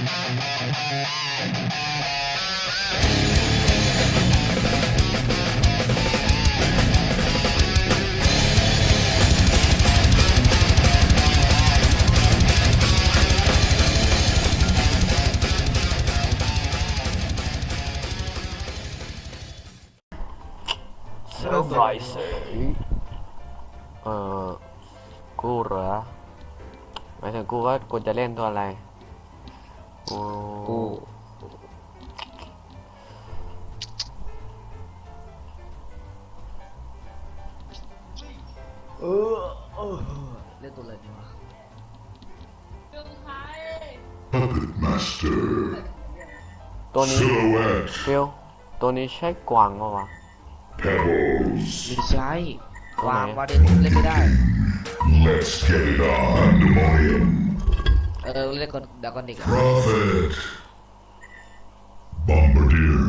เซอร์ไพรส์เออกูเหรอหมายถึงกูว่ากูจะเล่นตัวอะไร กูกูเออเออเล่นตัวอะไรดีวะ Puppet Master. ตัวนี้ Silhouette. ฟิลตัวนี้ใช่กวางปะวะ Pebbles. ไม่ใช่วางวาเดนเล่นไม่ได้ Let's get it on. Pandemonium. เออเล่นก่อนเดี๋ยวก่อนดิ Prophet. Bombardier.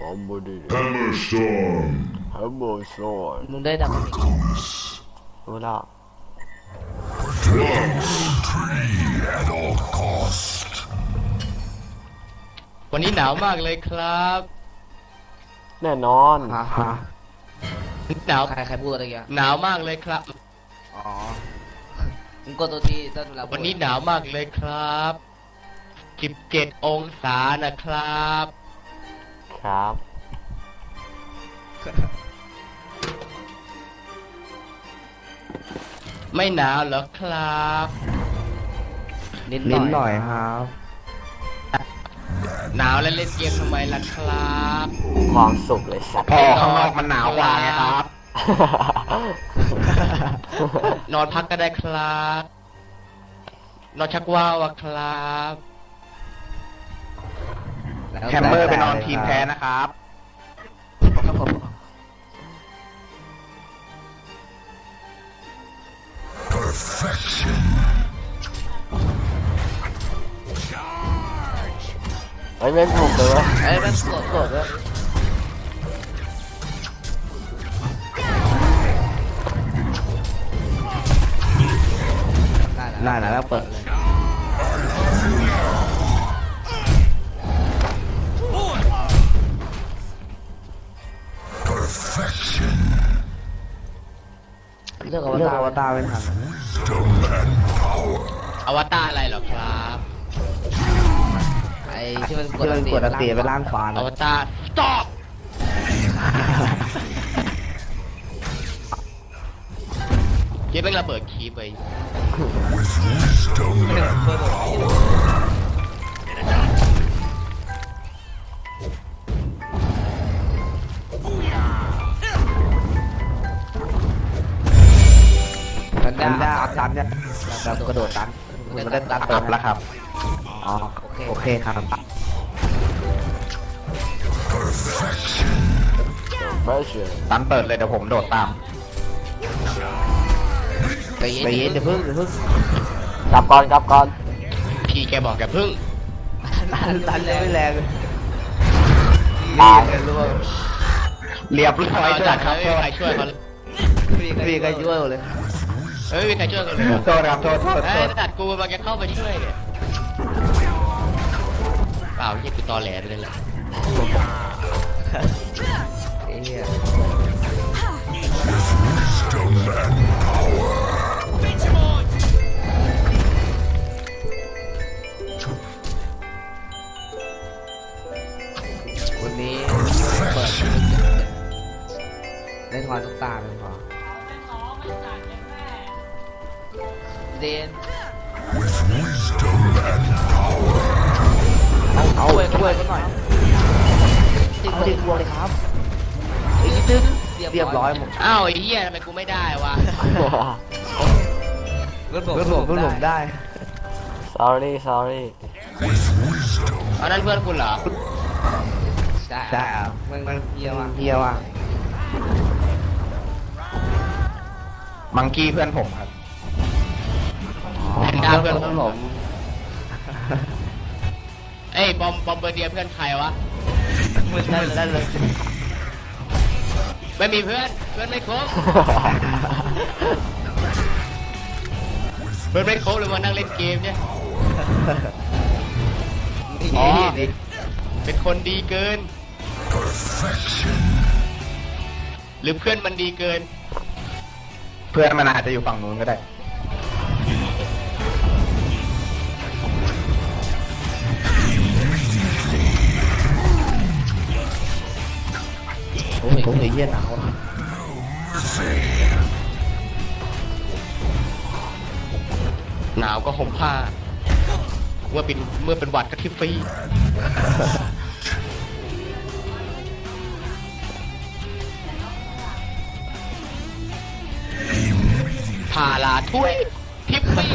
บอมบูดี Hammerstorm. ฮัมเบอร์ซอนมึงได้ดักก่อนดิรู้แล้ว Flux. At all cost. วันนี้หนาวมากเลยครับแน่นอนฮะฮะหนาวใครใครพูดอะไรกันหนาวมากเลยครับ อ๋อ มึงกดตัวทีถ้าเวลาวันนี้หนาวมากเลยครับ 17 องศานะครับ ครับ ไม่หนาวเหรอครับ นิดหน่อยครับ หนาวแล้วเล่นเกมทำไมล่ะครับ ความสุขเลยสัตว์ พอข้างนอกมันหนาวกว่าไงครับ นอนพักก็ได้ครับ นอนชักว่าวอะครับแล้วแฮมเมอร์ไปนอนทีมแพ้นะครับครับผมเฮ้ยแม่งถูกเลยเวะเอ้ยมันกดกดด้ว ยได้นะแล้วเปิดเลยเลือกอวตารเลือกอวตารเป็นหัน Wisdom and power. อวตารอะไรเหรอครับ ไอ้ที่มันกดกดอันตีไปล่างขวาอวตาร stop เจ๊เป็นระเบิดคีย์ไป With wisdom and power. มันด้าตันเนี่ยเรากระโดดตันมันได้ตันตันแล้วครับอ๋อโอเคครับเบอร์เชอร์ตันเปิดเลยเดี๋ยวผมโดดตาม ไปเย็นไปเย็นเดี๋ยวเพิ่งเดี๋ยวเพิ่งกลับก่อนกลับก่อนพี่แกบอกแกพึ่งตันตันเลยไม่แรงตายร่วงเรียบร้อยจัดครับไม่มีใครช่วยเขาเลยพี่ก็ช่วยเลยเฮ้ยไม่มีใครช่วยกันเลยโทษครับโทษโทษเอ้ยตัดกูมาแกเข้าไปช่วยเนี่ยเปล่าที่กูตอแหลไปเลยแหละไอ้เหี้ย ได้ถอนทุกตาเลยพอเดน With wisdom and power. เอาช่วยช่วยกันหน่อยเอาเด็กวัวเลยครับอีกนิดนึงเรียบร้อยหมดอ้าวไอ้เหี้ยทำไมกูไม่ได้วะรถผมรถผมรถผมได้ sorry sorry With wisdom เอานั่นเพื่อนคุณเหรอใช่ใช่อะมันมันเฮียว่ะเฮียว่ะ มังกี้เพื่อนผมครับ แพนด้าเพื่อนผม เอ้ยบอมบอมเบอร์เดียเพื่อนใครวะมึงนั่นนั่นเลยไม่มีเพื่อนเพื่อนไม่ครบ เพื่อนไม่ครบเลยมานั่งเล่นเกมเนี่ยอ๋อเป็นคนดีเกิน หรือเพื่อนมันดีเกิน เพื่อนมันอาจจะอยู่ฝั่งนู้นก็ได้ โอ้ยโอ้ยเยี่ยหนาวอะหนาวก็ห่มผ้า เมื่อเป็นเมื่อเป็นหวัดก็ทิฟฟ พาลาถ้วยทิฟฟรี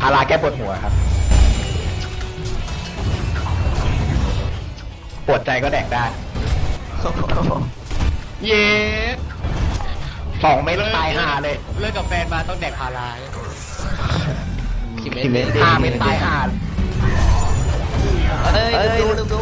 พาลาแก้ปวดหัวครับ ปวดใจก็แดกได้ เย้สองไม่ตายห่าเลย เลิกกับแฟนมาต้องแดกพารากี่เมกี่เม็ดตรห้าเม็ดตายห่าเอ้ยดูดู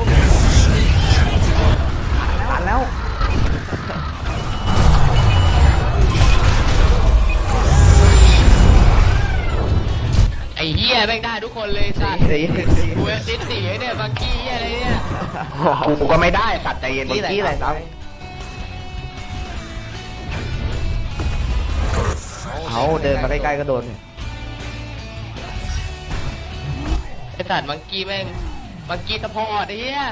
ยแม่งได้ทุกคนเลยสัตว์กูเอซิตีเนี่ยบางกี้เหี้ยอะไรเนี่ยกูก็ไม่ได้สัตว์ใจเย็นบางกี้อะไรครับเอาเดินมาใกล้ๆก็โดนเนี่ยไอ้สัตว์บางกี้แม่งบางกี้สปอร์ตไอ้เหี้ย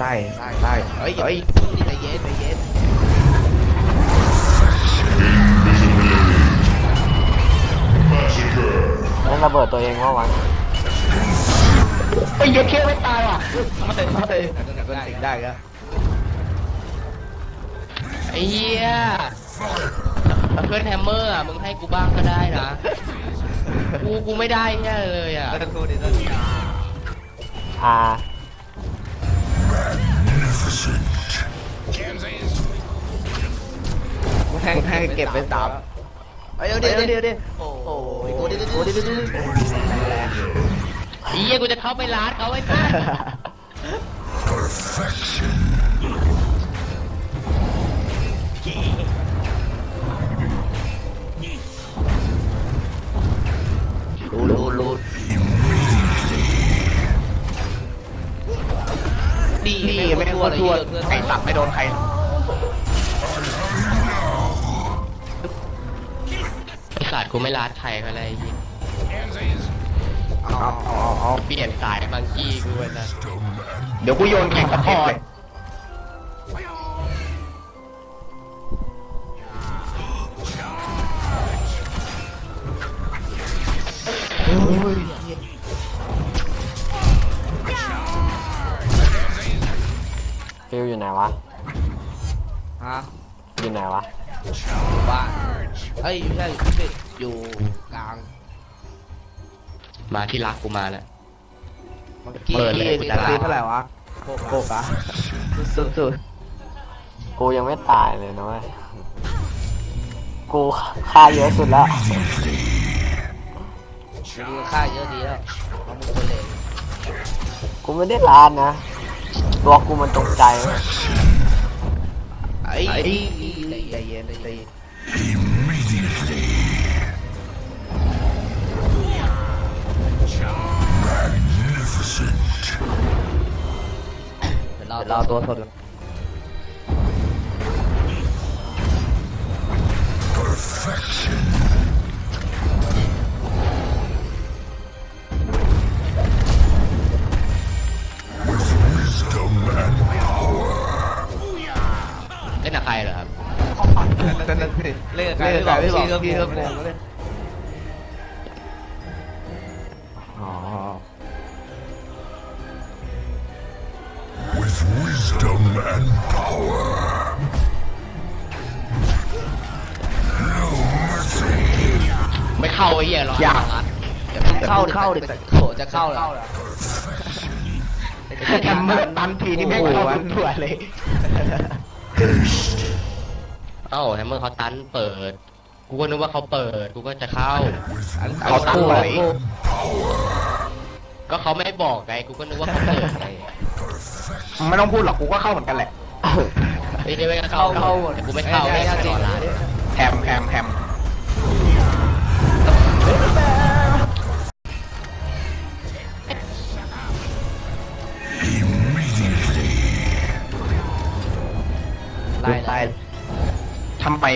ใช่ใช่เฮ้ยเฮ้ยใจเย็นใจเย็น Massacre. เล่นระเบิดตัวเองว่าวะไอ้เหี้ยเคี้ยวไม่ตายว่ะเฮ้ยก็ติดได้ก็ไอ้เหี้ยเพื่อนแฮมเมอร์อะมึงให้กูบ้างก็ได้นะ กูกูไม่ได้เนี่ยเลยอะก็ดูดิต้นอ่า แทงแทงเก็บไป็นสามเดี๋ยวเดี๋ยวเดี๋ยวเดี๋ยวโอ้ยตัวเดี๋ยวตัวเดี๋ยวเดี๋ยวไอ้เหี้ยกูจะเข้าไปร้านเขาไอ้สัสรู้ นี่ไม่ไม่ไม่ทั่ทั่ววทั่ทั่ววใครตับไม่โดนใครไอ้สัตว์กูไม่ร้านใครเขาเลยอ้เหี้ยเอาเอาเอาเปลี่ยนสายมังกี้กูเลยนะเดี๋ยวกูโยนแข่งกับพ่อ อ้ยไม่ใช่ไม่อยู่กลางมาที่รักกูมาแล้วมื่อกี้เปิดเลยกูจะลา ซื้อเท่าไหร่วะโคกอะสุดสุดกูยังไม่ตายเลยนะเว้ย กูค่าเยอะสุดแล้วดูค่าเยอะดีแล้วเอามึงคนเลยกูไม่ได้ร้านนะ ตัวกูมันตกใจเว้ยไอ้ใจเย็นใจเย็นเดี๋ยวเราตัวสดกัน Wisdom and power. เล่นกับใครเหรอครับเล่นกับใครไม่บอกพี่ก็พี่ก็งงเลย ดิโหจะเข้าแล้วแฮมเมอร์ตันทีนี่แม่งเข้าทุกตัวเลย Haste. เอ้าแฮมเมอร์เขาตันเปิด กูก็นึกว่าเขาเปิด กูก็จะเข้าเขาตันไหวก็เขาไม่บอกไง กูก็นึกว่าเขาเปิดไงไม่ต้องพูดหรอก กูก็เข้าเหมือนกันแหละไอ้ยไม่เข้าเข้าแต่กูไม่เข้าไม่เข้าต่อร้า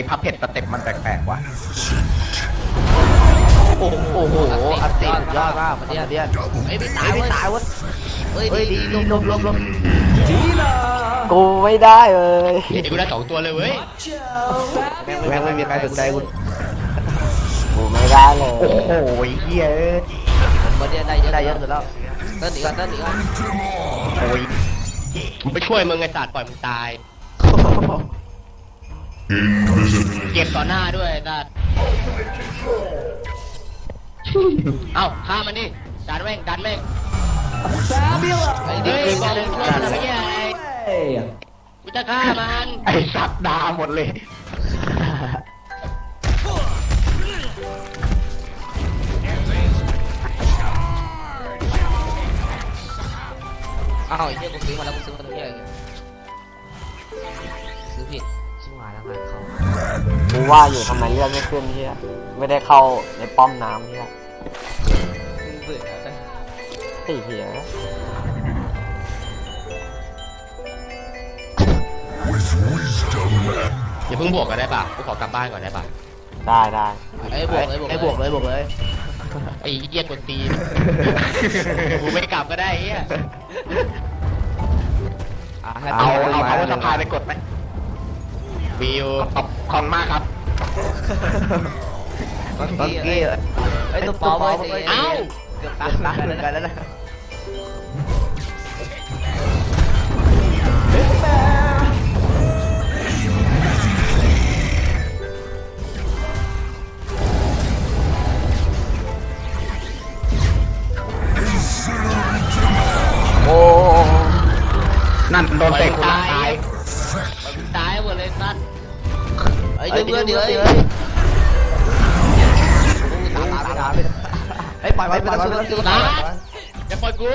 พับเผ็ดสเต็ปมันแปลกๆวะโอ้โหอัดติดยอดมากมันเนี่ยเนี่ยไอ้ยไม่ตาตายยไม่เว้ยตายวะเฮ้ยดีลมลมลมลมกูไม่ได้เลยเดี๋ยวกูได้สองตัวเลยเว้ยแม่งไม่มีใครสนใจกูกูไม่ได้เลยโอ้โหเฮียเอ้ยมันเนี่ยได้เยอะได้เยอะสุดแล้วเต้นอีกก่อนเต้นอีกก่อนโอ้ยมึงไปช่วยมึงไอ้สัตว์ปล่อยมึงตาย Invisibility. เก็บต่อหน้าด้วยไอ้สัตว์เอ้าฆ่ามันดิดันแม่งดันแม่งไอ้เฮ้ยบอกมึงช่วยมันไม่ใช่ไงกูจะฆ่ามันไอสัตว์ดาหมดเลย อ้าวไอ้เหี้ยกูซื้อมาแล้วกูซื้อมาตัวเหี้ยอย่างเงี้ย กูว่าอยู่ทำไมเลือดไม่ขึ้นเฮียไม่ได้เข้าในป้อมน้ำเฮียเบื่อไอ้เฮีย With wisdom and อย่าเพิ่งบวกกันได้ป่ะกูขอกลับบ้านก่อนได้ป่ะได้ได้ไอ้บวกเลยไอ้บวกเลยบวกเลยไอ้เหี้ยกดตีนกูไม่กลับก็ได้ไอ้เหี้ยเอาเอาเอาสะพายไปกดไหม วิวขอบคอนมากครับตอนกี้ไอ้ตัวปอมเกือบตายตายเหมือนกันแล้วนะโอ้ นั่นโดนเตะคุณตาย ไอ้เพื่อนเดี๋ยวเดี๋ยวตามตามไปตามไปไอ้ปล่อยไปปล่อยไปปล่อยไปร้านอย่าปล่อยกู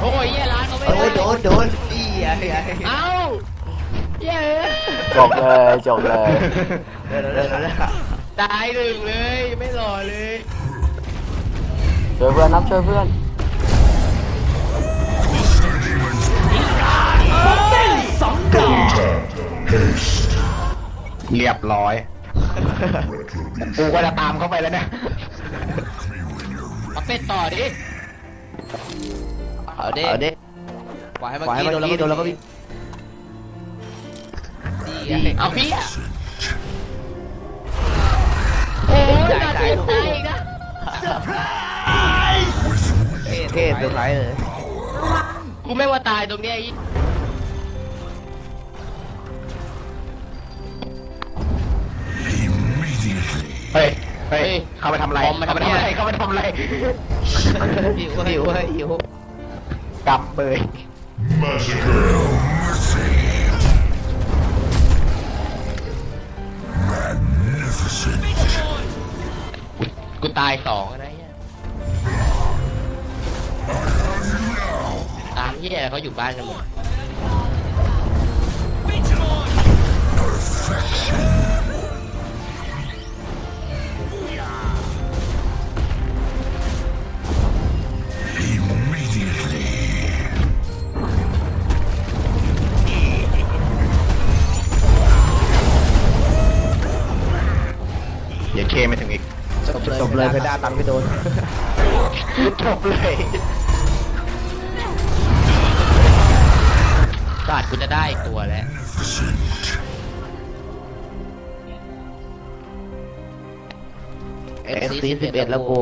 โอ้ยเหี้ยร้านเขาไม่โอ้ได้โดนโดนอีไอ้ไอ้เอ้าเหี้ยจบเลยจบเลยเดี๋ยวเดี๋ยวเดี๋ยวตายหนึ่งเลยไม่หล่อเลยช่วยเพื่อนนับช่วยเพื่อน เรียบร้อย กูก็จะตามเข้าไปแล้วเนี่ยเอาเป็ดต่อดิ เอาดิเอาดิปล่อยให้มันกี้โดนแล้วก็โดนแล้วก็วิ่งดีเอาพี่อะโอ้ยตายตายตายอีกนะเท่เซอร์ไพรส์เลย กูไม่ว่าตายตรงเนี้ยไอ้ เฮ้ย เฮ้ย เข้าไปทำอะไรเข้าไปทำอะไรเข้าไปทำอะไรหิวหิวหิวกำเบย massacre. Magnificent. กูตายสองอะไรเงี้ยตามเหี้ยเขาอยู่บ้านกันหมด เดี๋ยวเคไม่ถึงอีกจบเลยจบเลยเพดานตังไม่โดนจบเลยศาสตร์กูจะได้อีกตัวแล้วเอ็กซ์ซีสิบเอ็ดแล้วกู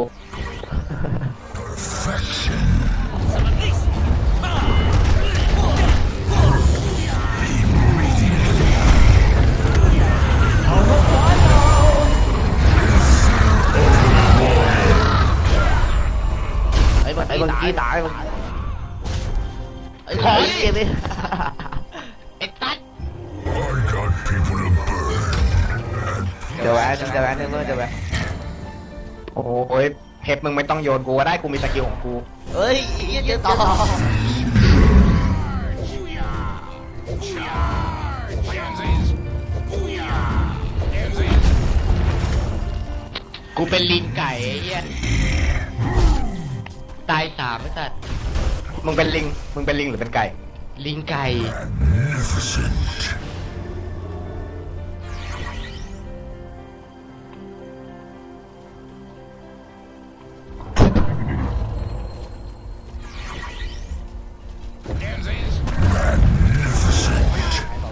ไอ้บไอ้บางกี้ตายมันไอ้ขอเกมนี้ไอ้ตัด I got people จะแหวนจะแหวนเนเวอร์จะแหวนโอ้ยเพชรมึงไม่ต้องโยนกูก็ได้กูมีสกิลของกูเฮ้ยอีกเยอะต่อกูเป็นลิงไก่ไอ้เหี้ย ตายสามไอ้สัตว์มึงเป็นลิง มึงเป็นลิงหรือเป็นไก่ ลิงไก่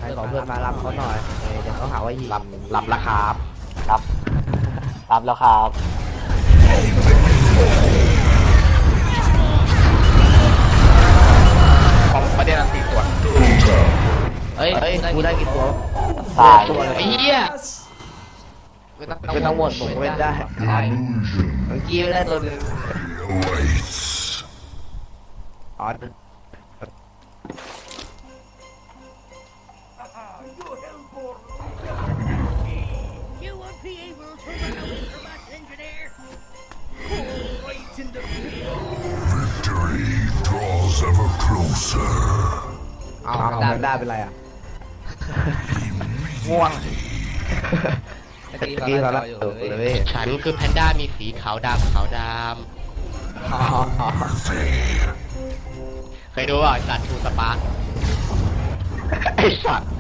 ให้ขอเพื่อนมารับเขาหน่อยเออเดี๋ยวเขาหาว่ายิงหลับหลับราคารับรับแล้วครับ ของประเด็นอันตีตัวเฮ้ยเฮ้ยกูได้กี่ตัวตายตัวเลยไอ้เหี้ยเป็นทั้งหมดผมเว้นได้ Illusion เมื่อกี้ไม่ได้ตัวหนึง awaits. อ๋อ You draws ever closer. เอาเอาไม่ได้เป็นไรอะ ง่วง เมื่อกี้เรารับตัวเลยเว้ยฉันคือแพนด้ามีสีขาวดำขาวดอ๋ออ๋อำเคยดูว่าสัตว์ทูสปาร์คไอ้สัตว์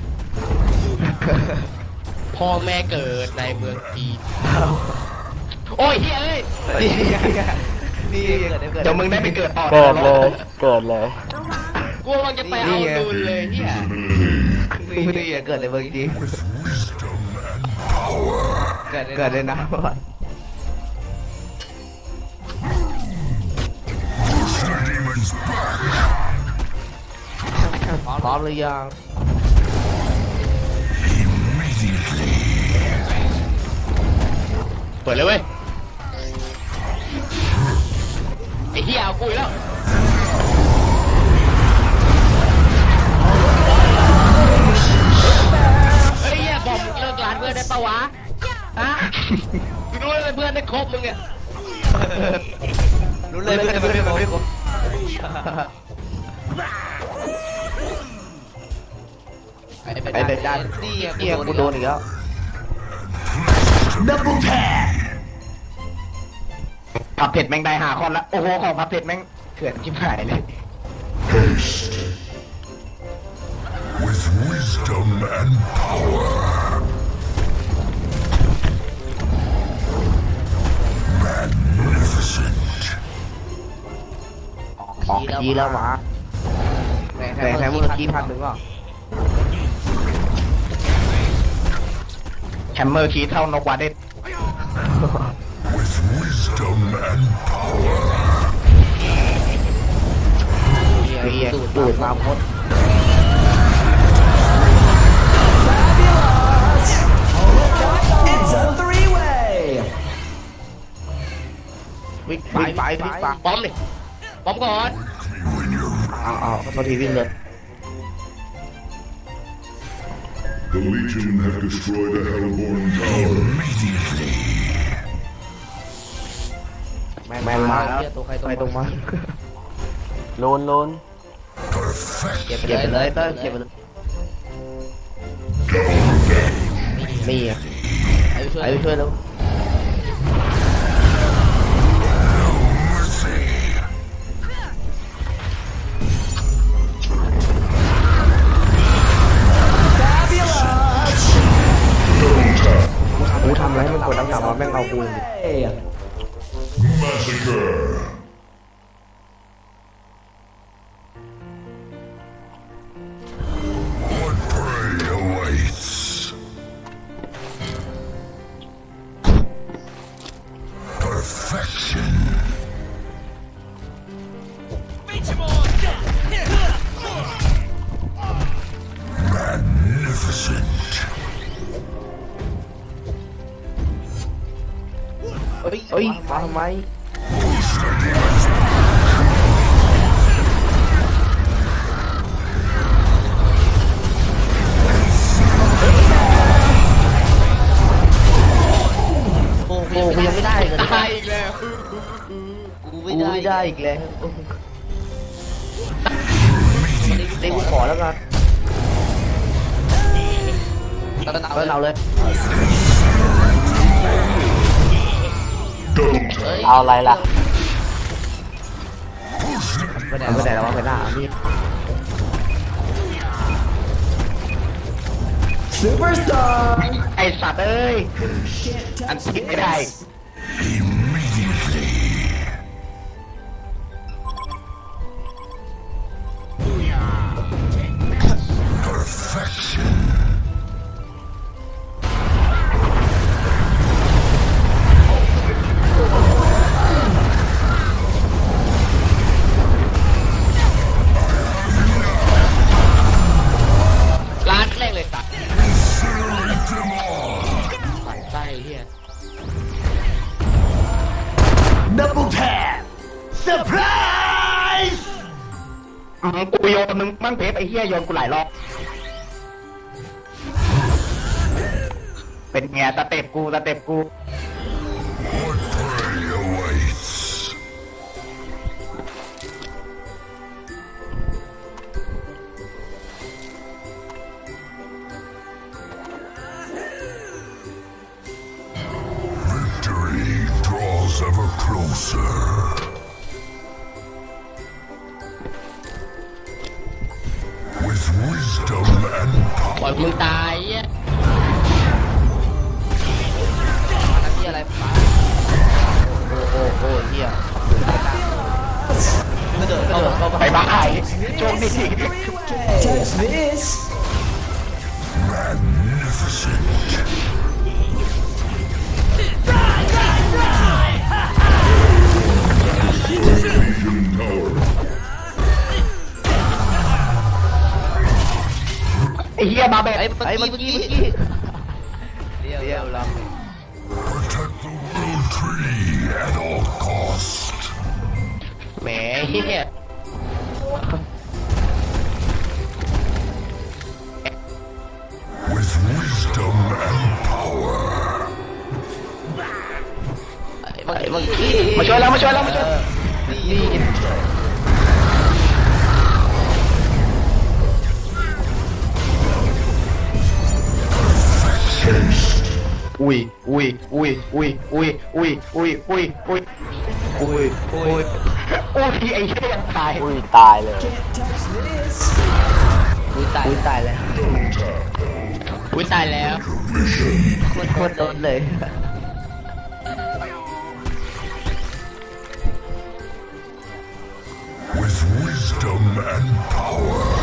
พ่อแม่เกิดในเมืองจีนโอ้ยเฮ้ยเอ้ยนี่นี่เกิดเกิ ดเดี๋ยวมึงได้ไปเกิดต่อเกิดเลยเกิดเลยกูมันจะไปเอาลูนเลยเนี่ยนี่นี่เกิดในเมืองจริงเกิดเกิดในน้ำก่อน Demons back. พร้อมหรือยังเปิดเลยเว้ย เหี้ยเอากูอีกแล้วเฮ้ยเหี้ยบอกมึงเลิกร้านเพื่อนได้ปะวะฮะกูรู้ว่าเพื่อนได้ครบมึงเนี่ยรู้เลยเพื่อนเพื่อนเพื่อนเพื่อนไอ้เป็นไอ้เด็กด้านนี่เกียกูโดนอีกแล้ว ผับเผ็ดแม่งได้หาคนละ โอ้โห ของผับเผ็ดแม่งเถื่อนชิบหายเลย Haste. With wisdom and power. Magnificent. ออกทีแล้วหมาแต่แค่เมื่อกี้พันหนึ่งก็แฮมเมอร์คีเท่านกวาเด็ด With wisdom and power. เกียดูดมาพด วิ่งไปไปวิ่งไป ป้อมดิป้อมก่อน When you're เอาเอาโทษทีวิ่งเลย The Legion have destroyed a Hellborn tower. Immediately. แม่งมาแล้วตัวใครตัวตรงมาลูนลูน Perfect. เก็บไปเลยเต้ยเก็บไปเลยนี่อะไอ้ช่วยไอ้ช่วยแล้ว Mercy. กูทำอะไรให้มันกดน้ำหนักมาแม่งเอากูเลย เฮ้ยมาทำไมโอ้โหกูยังไม่ได้เลยตายอีกแล้วกูไม่ได้ม่ได้อีกแล้วเล่นกูขอแล้วกันตอนเราเลย เอาอะไรล่ะไปไหนไปไหนแล้ววะไปหน้านี่ไอสัตว์เอ้ย อันคิดไม่ได้ Immediately. มั่งเพชรไอ้เหี้ยโยนกูหลายรอบ เป็นไงสเต็ปกูสเต็ปกู What prey awaits? 'Victory draws ever closer. มึงตาย เหี้ยบาเบตไอ้ไอ้เมื่เมื่ออกี้กี้เมื่อกี้เรียวล Protect the world tree at all cost. แหมเหี้ย With wisdom and power. เมื่อกี้เมื่อกี้มาช่วยแล้วมาช่วยแล้วมาช่วยนี่ อุ้ยอุ้ยอุ้ยอุ้ยอุ้ยอุ้ยอุ้ยอุ้ยอุ้ยอุ้ยอุ้ยอุ้ยไอ้เหี้ยยังตายอุ้ยตายเลยอุ้ยตายอุ้ยตายแล้วอุ้ยตายแล้วโคตรโคตรโดนเลย With wisdom and power.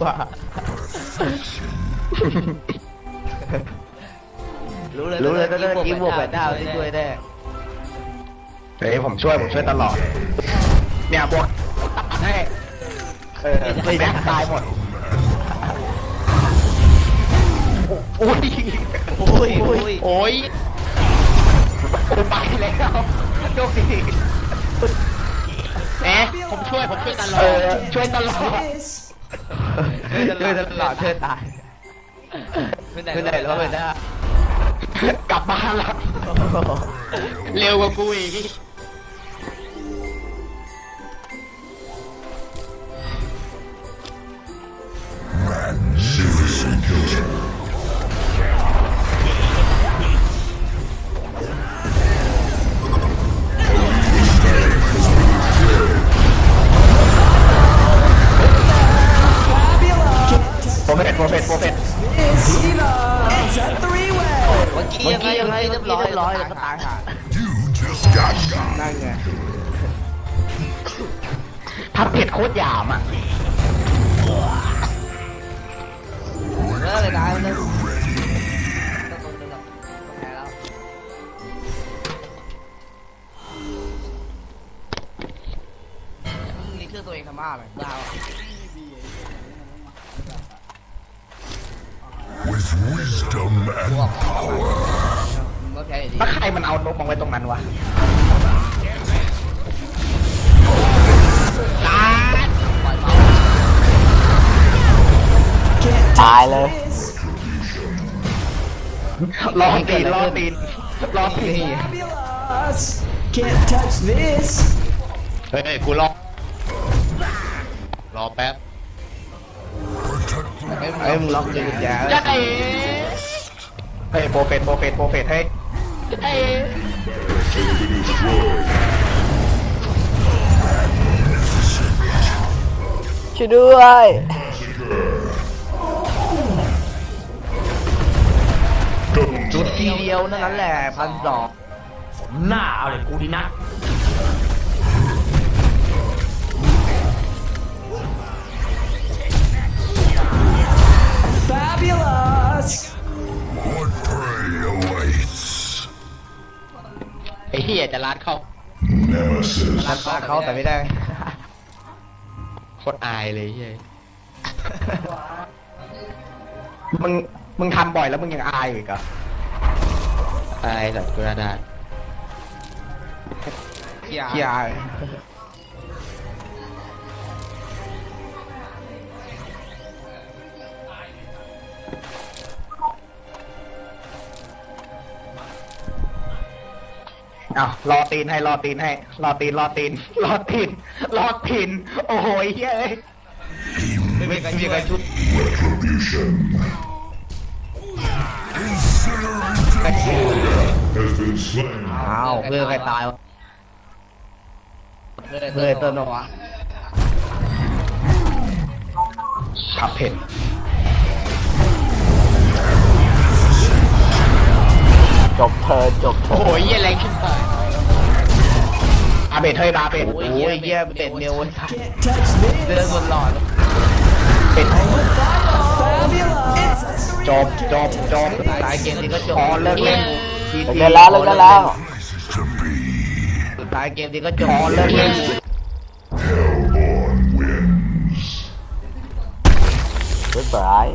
กว่า รู้เลยรู้เลยก็ได้กี้บวกแปดดาวที่ช่วยได้เฮ้ยผมช่วยผมช่วยตลอด เนี่ยบวกตัดให้เออไม่ได้ตายหมดอุ้ยอุ้ยอุ้ยโอ้ยกูไปแล้วโชคดีเอ๊ะผมช่วยผมช่วยตลอเอดอช่วยตลอด ช่วยตลอดช่วยตายขึ้นไหนช่วยไหนแล้วไม่ได้กลับบ้านแล้วเร็วกว่ากูอีก โปรเฟตโปรเฟตเมื่อกี้ยังไงยังไงเรียบร้อยเรียบร้อยแล้วก็ตายหา You just got got. นั่นไงพับเผ็ดโคตรหยามอะเออเลยตายเลยต้องตรนึงต้องแล้วนี่คือตัวเองทำบ้าไหมบ้า With wisdom and power. ก็แพ้อยู่ดีแล้วใครมันเอานกมาไว้ตรงนั้นวะปล่อยเมาตายเลยรอตีนรอตีนรอตีน Can't touch this เฮ้ยกูรอรอแป๊บ เอ้ยมึงล็อกเลยกุญแจจะเอ๋เฮ้ยโปรเฟตโปรเฟตโปรเฟตเฮ้ยจะเอ๋ช่วยด้วยจุดทีเดียวนั่นแหละพันสองหน้าเอาเลยกูดีนัก What prey awaits? ไอ้เหี้ยจะลาดเข้า Nemesis. รักเขาแต่ไม่ได้ โคตรอายเลยเฮ้ยมึง มึงทำบ่อยแล้วมึงยังอายอีกเหรออายสัตว์กูน่าได้เฮียเฮียอ อ้าวรอตีนให้รอตีนให้รอตีนรอตีนรอตีนรอตีน โอ้โหไอ้เฮียเอ้ยไม่มีใครมีใครชุด Retribution has been slain. อ้าวเพื่อนใครตายวะเพื่อนเต้นวะขับเผ็ด จบเธอะจบเธโอ้อะโหเหี้ยแรงขึ้นไปอาเบทเฮ้ยดาเบทโอ้ยเฮียเฮียเป็ดเมียวเว้ยเดินบนหลอดเป็ดจบจบจบตายเกมนี้ก็จบพอเลิกเล่นทีเลิกทีได้แล้วเลิกได้แล้ว Places to be. สุดท้ายเกมนี้ก็จบพอเลิกเล่น Hellborn wins. Goodbye